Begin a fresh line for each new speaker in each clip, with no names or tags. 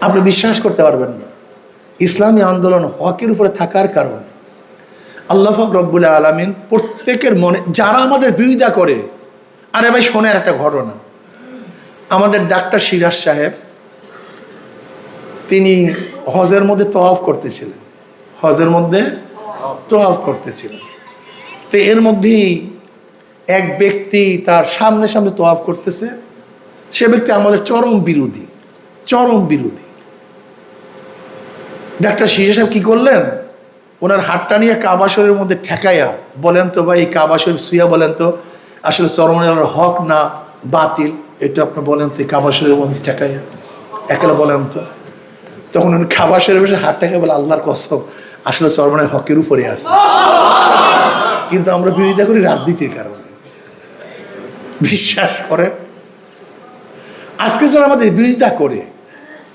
আপনি বিশ্বাস করতে পারবেন না। ইসলামী আন্দোলন হকের উপরে থাকার কারণে। আল্লাহ রব্বুল আলমিন প্রত্যেকের মনে যারা আমাদের বিরোধিতা করে, আরে ভাই শোনেন একটা ঘটনা। আমাদের ডাক্তার সিরাজ সাহেব, তিনি হজের মধ্যে তওয়াফ করতেছিলেন। হজের মধ্যে তওয়াফ করতেছিলেন। তো এর মধ্যেই এক ব্যক্তি তার সামনে সামনে তওয়াফ করতেছে। সে ব্যক্তি আমাদের চরম বিরোধী চরম বিরোধী। ডাক্তার শিশা সাহেব কি করলেন? ওনার হাতটা নিয়ে কাবাসরের মধ্যে ঠেকাইয়া বলেন তো ভাই, এই কাবাসর সুইয়া বলেন তো, আসলে চরমের হক না বাতিল? এটা আপনি বলেন তো, এই কাবাসরের মধ্যে ঠেকাইয়া। একেলা বলেন তো। তখন উনি কাবাসরের বসে হাত ঠেকাই বলে, আল্লাহর কসম, আসলে চরমের হকের উপরে আছে। কিন্তু আমরা বিরোধিতা করি রাজনীতির কারণে। বিশ্বাস করে আজকে যারা আমাদের বিরোধিতা করে,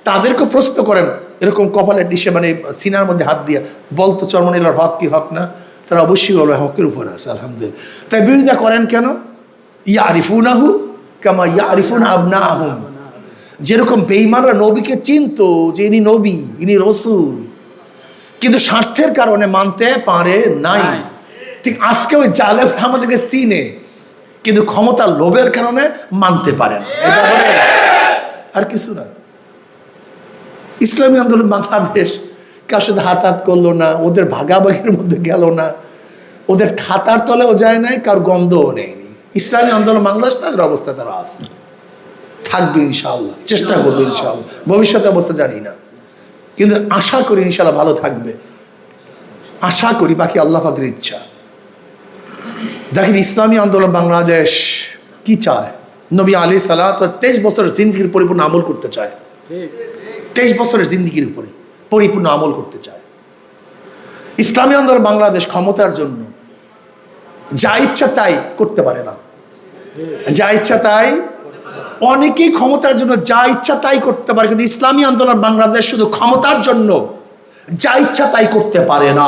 তাদেরকে প্রশ্ন করেন এরকম কপালের ডিশে মানে সিনার মধ্যে হাত দিয়ে বলতো চরমনিলার হক কি হক না তারা অবশ্যই বলবে হকের উপরে আছে আলহামদুলিল্লাহ। তাই বিরোধিতা করেন কেন? ইয়া আরিফুন আহু কামা ইয়া আরিফুন আবনা আহম যেরকম বেইমানরা নবীকে চিনতো যে ইনি নবী ইনি রসুল কিন্তু স্বার্থের কারণে মানতে পারে নাই। ঠিক আজকে ওই জালেম আমাদেরকে চিনে কিন্তু ক্ষমতার লোভের কারণে মানতে পারে না। এটা আর কিছু না। ইসলামী আন্দোলন বাংলাদেশ। কার সাথে হাত হাত করল না, ওদের ভাগাভাগির মধ্যে গেল না। ওদের খাতার তলেও যায় নাই, কার গন্ধও নেয়নি। ইসলামী আন্দোলন বাংলাদেশ, তাদের অবস্থা তারা আছে। থাকবে ইনশাআল্লাহ, চেষ্টা করবে ইনশাআল্লাহ। ভবিষ্যতের অবস্থা জানি না। কিন্তু আশা করি ইনশাআল্লাহ ভালো থাকবে। আশা করি, বাকি আল্লাহ ইচ্ছা। দেখেন, ইসলামী আন্দোলন বাংলাদেশ কি চায়? নবী আলী সালাহ তেইশ বছর জিন্দগির পরিপূর্ণ আমল করতে চায়। তেইশ বছরের জিন্দগির উপরে পরিপূর্ণ আমল করতে চায়। ইসলামী আন্দোলন বাংলাদেশ ক্ষমতার জন্য যা ইচ্ছা তাই করতে পারে না। যা ইচ্ছা তাই অনেকেই ক্ষমতার জন্য যা ইচ্ছা তাই করতে পারে, কিন্তু ইসলামী আন্দোলন বাংলাদেশ শুধু ক্ষমতার জন্য যা ইচ্ছা তাই করতে পারে না।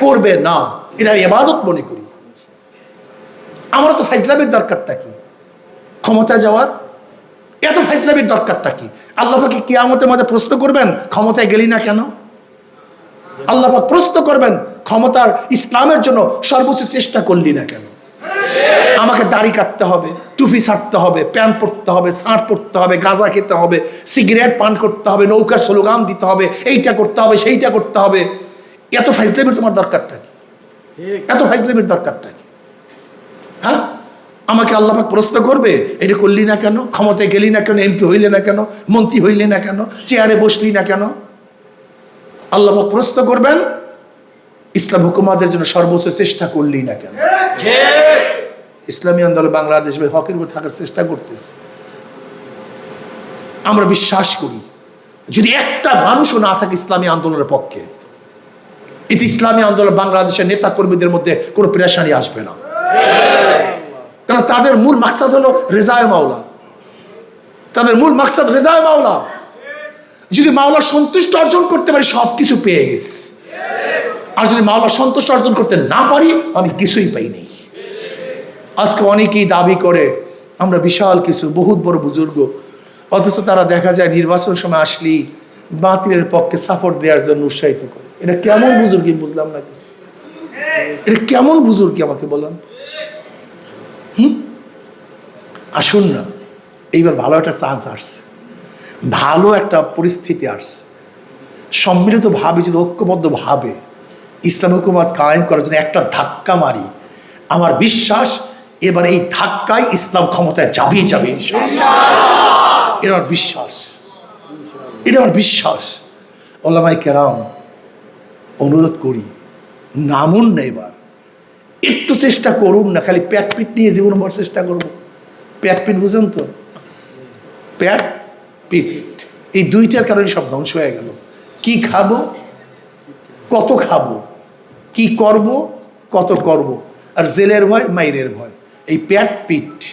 করবে না। এটা এবাদত মনে করি। আমার তো ফাইজলামের দরকারটা কি? ক্ষমতা যাওয়ার এত ফাইজলামের দরকারটা কি? আল্লাহকে কিয়ামতের মধ্যে প্রশ্ন করবেন ক্ষমতায় গেলি না কেন? আল্লাহ প্রশ্ন করবেন ক্ষমতার ইসলামের জন্য সর্বোচ্চ চেষ্টা করলি না কেন? আমাকে দাড়ি কাটতে হবে টুপি ছাড়তে হবে প্যান্ট পরতে হবে শার্ট পরতে হবে গাঁজা খেতে হবে সিগারেট পান করতে হবে নৌকার স্লোগান দিতে হবে এইটা করতে হবে সেইটা করতে হবে। এত ফাইজলামের তোমার দরকারটা কি? এত ফাইজলামের দরকারটা কি? হ্যাঁ? আমাকে আল্লাহ পাক প্রশ্ন করবে এটা করলি না কেন? ক্ষমতায় গেলি না কেন? এমপি হইলে না কেন? মন্ত্রী হইলে না কেন? চেয়ারে বসলি না কেন? আল্লাহ পাক প্রশ্ন করবেন ইসলাম হুকুমাদের জন্য সর্বোচ্চ চেষ্টা করলি না কেন? ইসলামী আন্দোলন বাংলাদেশ হকের উপর থাকার চেষ্টা করতেছে। আমরা বিশ্বাস করি যদি একটা মানুষও না থাকে ইসলামী আন্দোলনের পক্ষে এতে ইসলামী আন্দোলন বাংলাদেশের নেতা কর্মীদের মধ্যে কোনো প্রেশানি আসবে না। কারণ তাদের মূল মাকসাদ হলো রেজায় মাওলা। তাদের মূল মাকসাদ রেজায় মাওলা। যদি মাওলা সন্তুষ্ট অর্জন করতে পারি সব কিছু পেয়ে গেছি। আর যদি মাওলা সন্তুষ্ট অর্জন করতে না পারি, আমি কিছুই পাইনি আজকে অনেকেই দাবি করে, আমরা বিশাল কিছু, বহুত বড় বুজুর্গ। অথচ তারা দেখা যায় নির্বাচন সময় আসলেই বাতিলের পক্ষে সাপোর্ট দেওয়ার জন্য উৎসাহিত করে। এটা কেমন বুজুর্গি বুঝলাম না কিছু। এটা কেমন বুজুর্গি আমাকে বলেন তো? হুম? আসুন না। এইবার ভালো একটা চান্স আসছে। ভালো একটা পরিস্থিতি আসছে। সম্মিলিত ভাবে, যদি ঐক্যবদ্ধ ভাবে ইসলাম হুকুমাত কায়েম করার জন্য একটা ধাক্কা মারি, আমার বিশ্বাস এবার এই ধাক্কায় ইসলাম ক্ষমতায় যাবেই যাবে এটা আমার বিশ্বাস। এটা আমার বিশ্বাস। ওলামাই কেরাম, অনুরোধ করি, নামুন না এবার। একটু চেষ্টা করুন না, খালি প্যাট পিট নিয়ে জীবন ভর চেষ্টা করব। প্যাট পিট বুঝেন তো? প্যাট পিট। এই দুইটার কারণে সব ধ্বংস হয়ে গেল। কি খাব? কত খাব? কি করব? কত করব? আর জেলের ভয়, মাইরের ভয়। এই প্যাট পিট।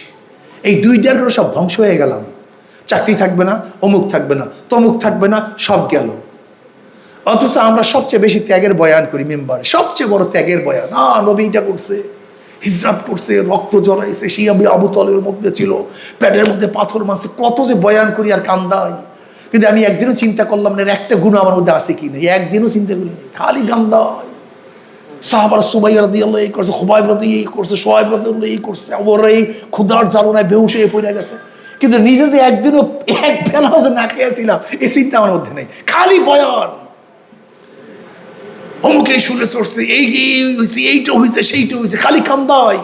এই দুইটার কারণে সব ধ্বংস হয়ে গেলাম। চাকরি থাকবে না, অমুক থাকবে না, তমুক থাকবে না, সব গেল। অথচ আমরা সবচেয়ে বেশি ত্যাগের বয়ান করি মেম্বারে। সবচেয়ে বড় ত্যাগের বয়ান। আ নবীটা করছে, হিজরাত করছে, রক্ত জড়াইছে শিয়াবি আবু তলের মধ্যে ছিল প্যাটের মধ্যে পাথর মারছে, কত যে বয়ান করি আর কান্দাই। কিন্তু আমি একদিনও চিন্তা করলাম না একটা গুণ আমার মধ্যে আছে কি না একদিনও চিন্তা করি করিনি খালি গান্দায় সাহাবার সুবাই রাদি এই করছে খুবাই ব্রত এই করছে সোহাই ব্রত এই করছে ওরা এই ক্ষুদার জ্বালনায় বেহুশ হয়ে পড়ে গেছে। কিন্তু নিজে যে একদিনও এক বেলা যে না খেয়েছিলাম, এই চিন্তা আমার মধ্যে নেই। খালি বয়ান। অমুক শুনে চড়ছে, এই হয়েছে এইটা হয়েছে সেইটা হয়েছে খালি কান্দায়।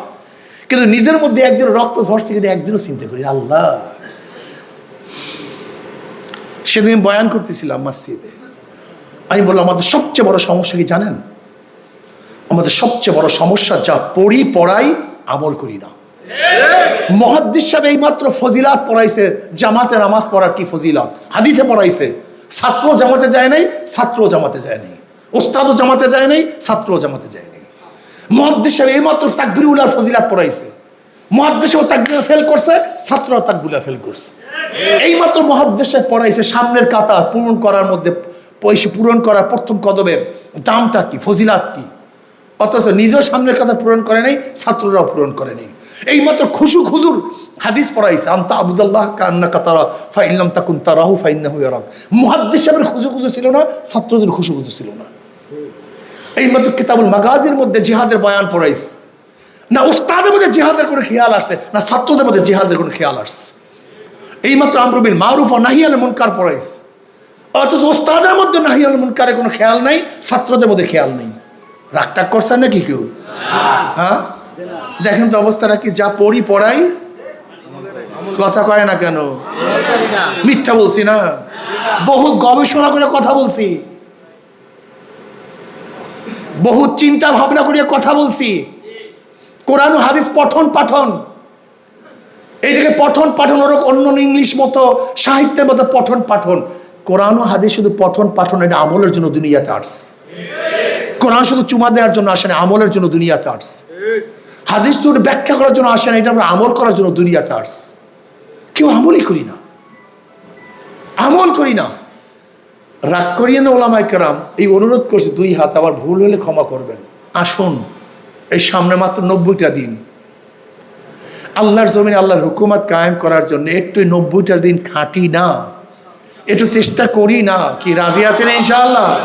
কিন্তু নিজের মধ্যে একদিন রক্ত ঝরছে কিন্তু একদিনও চিন্তা করি আল্লাহ। সেদিন বয়ান করতেছিলাম মসজিদে। আমি বললাম, আমাদের সবচেয়ে বড় সমস্যা কি জানেন? আমাদের সবচেয়ে বড় সমস্যা যা পড়ি, পড়াই, আমল করি না। মহাদ্দিস সাহেব এইমাত্র ফজিলাত পড়াইছে, জামাতে নামাজ পড়ার কি ফজিলাত? হাদিসে পড়াইছে ছাত্র জামাতে যায় নাই ছাত্র জামাতে যায় নাই। ওস্তাদও জামাতে যায় নাই ছাত্রও জামাতে যায় নাই। মহাদ্দিস সাহেব এইমাত্র তাকবিরুল্লাহ ফজিলাত পড়াইছে। মহাদ্দেশ তাকবিরা ফেল করছে ছাত্ররা তাকবিরা ফেল করছে। এইমাত্র মহাদ্দেশে পড়াইছে সামনের কাতার পূরণ করার মধ্যে পয়সা পূরণ করার প্রথম কদমের দামটা কি ফজিলাত কি? অথচ নিজেও সামনের কথা পূরণ করে নাই ছাত্ররাও পূরণ করে নাই। এইমাত্র খুশু খুজুর হাদিস পড়াইছে আন্তা আবুদাল্লাহ কান্না কাতারা ফাইল্লাম তাকুন তারাহু ফাইন্না হুই রাগ মুহাদ্দিস সাহেবের খুশু খুশু ছিল না ছাত্রদের খুশু খুশু ছিল না। এইমাত্র কিতাবুল মাগাজির মধ্যে জিহাদের বয়ান পড়াইছে না উস্তাদের মধ্যে জিহাদের কোনো খেয়াল আসছে না ছাত্রদের মধ্যে জিহাদের কোনো খেয়াল আসছে এইমাত্র আমরুবিল মারুফ ও নাহিয়াল মুনকার পড়াইছে অথচ ওস্তাদের মধ্যে নাহিয়াল মুনকারের কোনো খেয়াল নাই, ছাত্রদের মধ্যে খেয়াল নেই। রাগ টাগ করছেন নাকি কেউ? হ্যাঁ? দেখেন তো অবস্থাটা কি, যা পড়ি পড়াই, কথা কয় না কেন? মিথ্যা বলছি না। বহু গবেষণা করে কথা বলছি। বহু চিন্তা ভাবনা করে কথা বলছি। কোরআন হাদিস পঠন পাঠন। এইটাকে পঠন পাঠন ওরকম অন্য ইংলিশ মতো, সাহিত্যের মতো পঠন পাঠন। কোরআন হাদিস শুধু পঠন পাঠন এটা আমলের জন্য দুনিয়াতে আর্টস কোরআন শুধু চুমা দেওয়ার জন্য আসে না, আমলের জন্য দুনিয়াতে আসছে হাদিস তো ব্যাখ্যা করার জন্য আসে না, এটা আমরা আমল করার জন্য দুনিয়াতে আসছে কেউ আমলই করি না। আমল করি না। রাগ করিয়ে না ওলামাই কেরাম এই অনুরোধ করছে, দুই হাত আবার ভুল হলে ক্ষমা করবেন। আসুন, এই সামনে মাত্র নব্বইটা দিন। আল্লাহর জমিনে আল্লাহর হুকুমত কায়েম করার জন্য একটু নব্বইটা দিন খাটি না। একটু চেষ্টা করি না। কি, রাজি আছেন ইনশাআল্লাহ?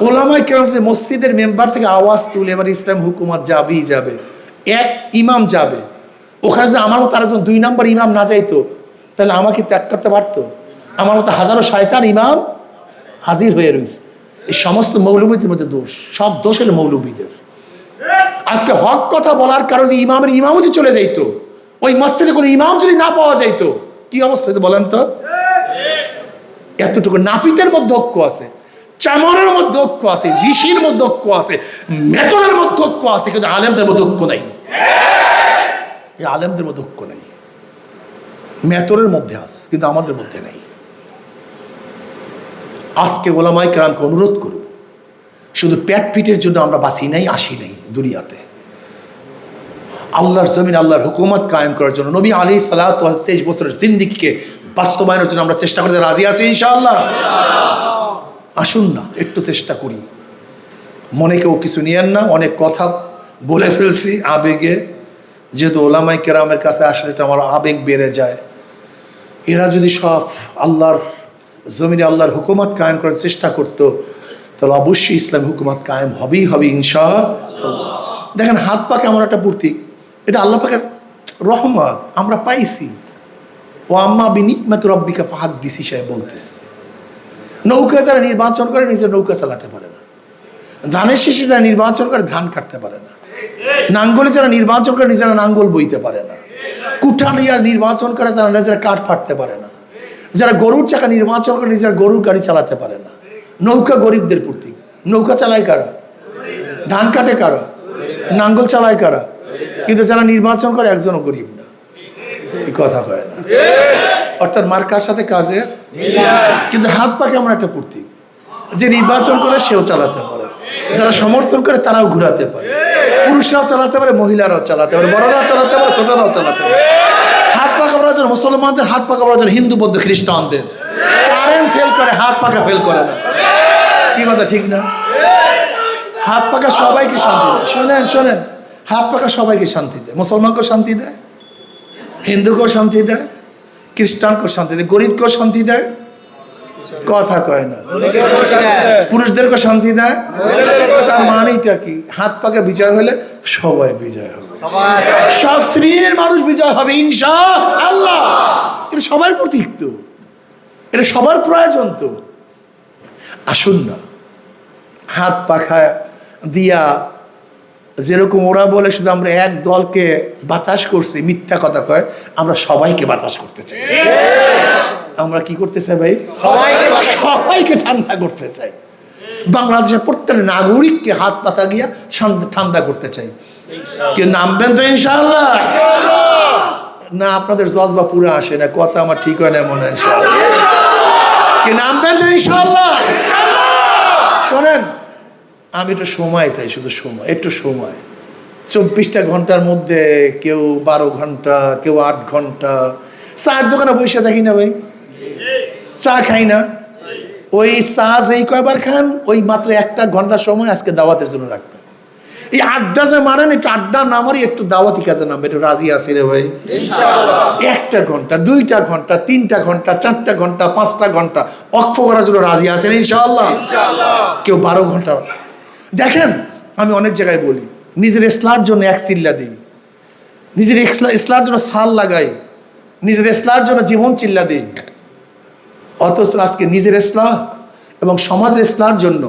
ওলামাই কেরাম মসজিদের মেম্বার থেকে আওয়াজ তুলে এবার ইসলাম হুকুমত যাবেই যাবে। এক ইমাম যাবে। ওখানে যদি আমার মতো দুই নাম্বার ইমাম না যাইতো, তাহলে আমাকে ত্যাগ করতে পারতো? আমার মতো হাজারো শয়তান ইমাম হাজির হয়ে রয়েছে। এই সমস্ত মৌলবীদের মধ্যে দোষ, সব দোষ হলো মৌলবীদের। আজকে হক কথা বলার কারণে ইমামের ইমামও যদি চলে যাইতো, ওই মসজিদে কোনো ইমাম যদি না পাওয়া যাইতো, কি অবস্থা হইতো বলেন তো? এতটুকু নাপিতের মধ্যে ঐক্য আছে, চামরের মধ্যে ঐক্য আছে, ঋষির মধ্যে ঐক্য আছে মেতনের মধ্যে ঐক্য আছে, কিন্তু আলেমদের মধ্যে ঐক্য নাই। এই আলেমদের মধ্যে ঐক্য নেই। মেতরের মধ্যে আস কিন্তু আমাদের মধ্যে নেই। আজকে ওলামাই কেরামকে অনুরোধ করব, শুধু পেট পিটের জন্য আমরা বাঁচি নাই, আসি নাই দুনিয়াতে। আল্লাহর জমিন, আল্লাহর হুকুমত কায়েম করার জন্য নবী আলী সালাহ তেইশ বছরের জিন্দিগিকে বাস্তবায়নের জন্য আমরা চেষ্টা করতে রাজি আছি, ইনশাআল্লাহ। আসুন না, একটু চেষ্টা করি। মনে কেউ কিছু নিয়েন না, অনেক কথা বলে ফেলছি আবেগে। যেহেতু ওলামাই কেরামের কাছে আসলে এটা আমার আবেগ বেড়ে যায়। এরা যদি সব আল্লাহর জমিনে আল্লাহর হুকুমত কায়েম করার চেষ্টা করতো, তাহলে অবশ্যই ইসলাম হুকুমত কায়েম হবেই হবে ইনশা দেখেন, হাত পা কেমন একটা প্রতীক এটা আল্লাহ পাকের রহমত, আমরা পাইছি। ও আম্মা বিনিমত রব্বিকা, ফাহাদ দিসি সাহেব বলতেছে। নৌকায় যারা নির্বাচন করে, নিজের নৌকা চালাতে পারে না। ধানের শেষে যারা নির্বাচন করে, ধান কাটতে পারে না। নাঙ্গলে যারা নির্বাচন করে, নিজেরা নাঙ্গল বইতে পারে না। কুঠা নিয়ে নির্বাচন করে, তারা নিজেরা কাঠ ফাটতে পারে না। যারা গরুর চাকা নির্বাচন করে নিজেরা গরুর গাড়ি চালাতে পারে না। নৌকা গরিবদের প্রতীক নৌকা চালায় কারা? ধান কাটে কারা? নাঙ্গল চালায় কারা? কিন্তু যারা নির্বাচন করে একজনও গরিব না। কি কথা কয় না? অর্থাৎ মার্কার সাথে কাজে? কিন্তু হাত পা কেমন একটা প্রতীক। যে নির্বাচন করে সেও চালাতে পারে। যারা সমর্থন করে তারাও ঘুরাতে পারে। পুরুষরাও চালাতে পারে, মহিলারাও চালাতে পারে, বড়রাও চালাতে পারে, ছোটরাও চালাতে পারে। কামড়ার জন্য মুসলমানদের হাত পা কামড়ার জন্য হিন্দু, বৌদ্ধ, খ্রিস্টানদের। কারেন্ট ফেল করে, হাত পাকা ফেল করে না। কি কথা, ঠিক না? হাত পাকা সবাইকে শান্তি দেয়। শোনেন শোনেন। হাত পাকা সবাইকে শান্তি দেয়। মুসলমানকেও শান্তি দেয়, হিন্দুকেও শান্তি দেয়, খ্রিস্টানকেও শান্তি দেয়, গরিবকেও শান্তি দেয়। কথা কয় না। পুরুষদেরকে শান্তি দেয়। তার মানেটা কি? হাত পাকে বিজয় হলে সবাই বিজয় হবে। সব শ্রেণির মানুষ বিজয় হবে ইনশা আল্লাহ। এটা সবার প্রতীক তো। এটা সবার প্রয়োজন তো। আসুন না। হাত পাখা দিয়া যেরকম ওরা বলে শুধু আমরা এক দলকে বাতাস করছি মিথ্যা কথা কয় আমরা সবাইকে বাতাস করতে চাই। আমরা কি করতে চাই ভাই?
সবাইকে
সবাইকে ঠান্ডা করতে চাই। বাংলাদেশের প্রত্যেক নাগরিককে হাত পাতা গিয়া ঠান্ডা করতে চাই। কে নামবেন তো ইনশাল্লাহ না আপনাদের জজবা পুরো আসে না কথা আমার ঠিক হয় না মনে হয় কে নামবেন তো ইনশাআল্লাহ? শোনেন আমি একটু সময় চাই শুধু সময় একটু সময়। চব্বিশটা ঘণ্টার মধ্যে কেউ বারো ঘণ্টা কেউ আট ঘণ্টা। চার দোকানে বসে থাকি না ভাই। চা খাই না। ওই চা যেই কয়বার খান? ওই মাত্র একটা ঘণ্টা সময় আজকে দাওয়াতের জন্য রাখবেন। এই আড্ডা যে মারেন একটু আড্ডা না মারি একটু দাওয়াতি কাজে নামবে। একটু রাজি আছে রে ভাই। একটা ঘণ্টা দুইটা ঘণ্টা তিনটা ঘণ্টা চারটা ঘণ্টা পাঁচটা ঘণ্টা অক্ষ করার জন্য রাজি আছেন ইনশাআল্লাহ? কেউ বারো ঘণ্টা। দেখেন আমি অনেক জায়গায় বলি নিজের ইসলার জন্য এক চিল্লা দিই। নিজের ইসলা- ইসলার জন্য সাল লাগাই। নিজের ইসলার জন্য জীবন চিল্লা দিই। অথচ আজকে নিজের ইসলাম এবং সমাজের ইসলার জন্য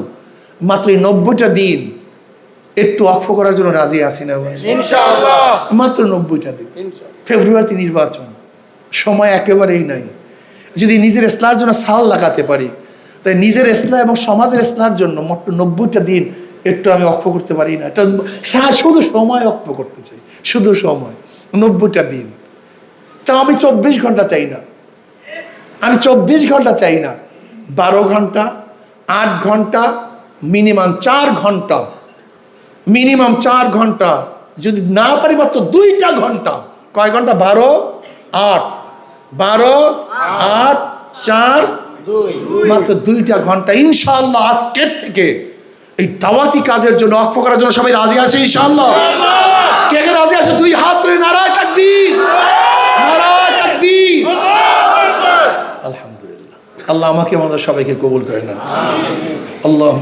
মাত্র এই নব্বইটা দিন একটু অক্ষ করার জন্য রাজি আছি না মাত্র নব্বইটা দিন। ফেব্রুয়ারিতে নির্বাচন। সময় একেবারেই নাই। যদি নিজের ইসলার জন্য সাল লাগাতে পারি তাই নিজের ইসলাম এবং সমাজের ইসলার জন্য মাত্র নব্বইটা দিন একটু আমি অক্ষ করতে পারি না। এটা শুধু সময় অক্ষ করতে চাই। শুধু সময়। নব্বইটা দিন। তা আমি চব্বিশ ঘণ্টা চাই না। আমি চব্বিশ ঘণ্টা চাই না। বারো ঘণ্টা আট ঘণ্টা মিনিমাম চার ঘণ্টা। মিনিমাম চার ঘণ্টা যদি না পারি মাত্র দুইটা ঘণ্টা। কয় ঘণ্টা? বারো আট। বারো আট চার মাত্র দুইটা ঘণ্টা। ইনশাল্লাহ আজকের থেকে এই দাওয়াতি কাজের জন্য অক্ষ করার জন্য সবাই রাজি আছে ইনশাল্লাহ কে কে রাজি আছে? দুই হাত ধরে নারায় তাকবীর নারায় তাকবীর আলহামদুলিল্লাহ আল্লাহ আমাকে আমাদের সবাইকে কবুল করে না আল্লাহ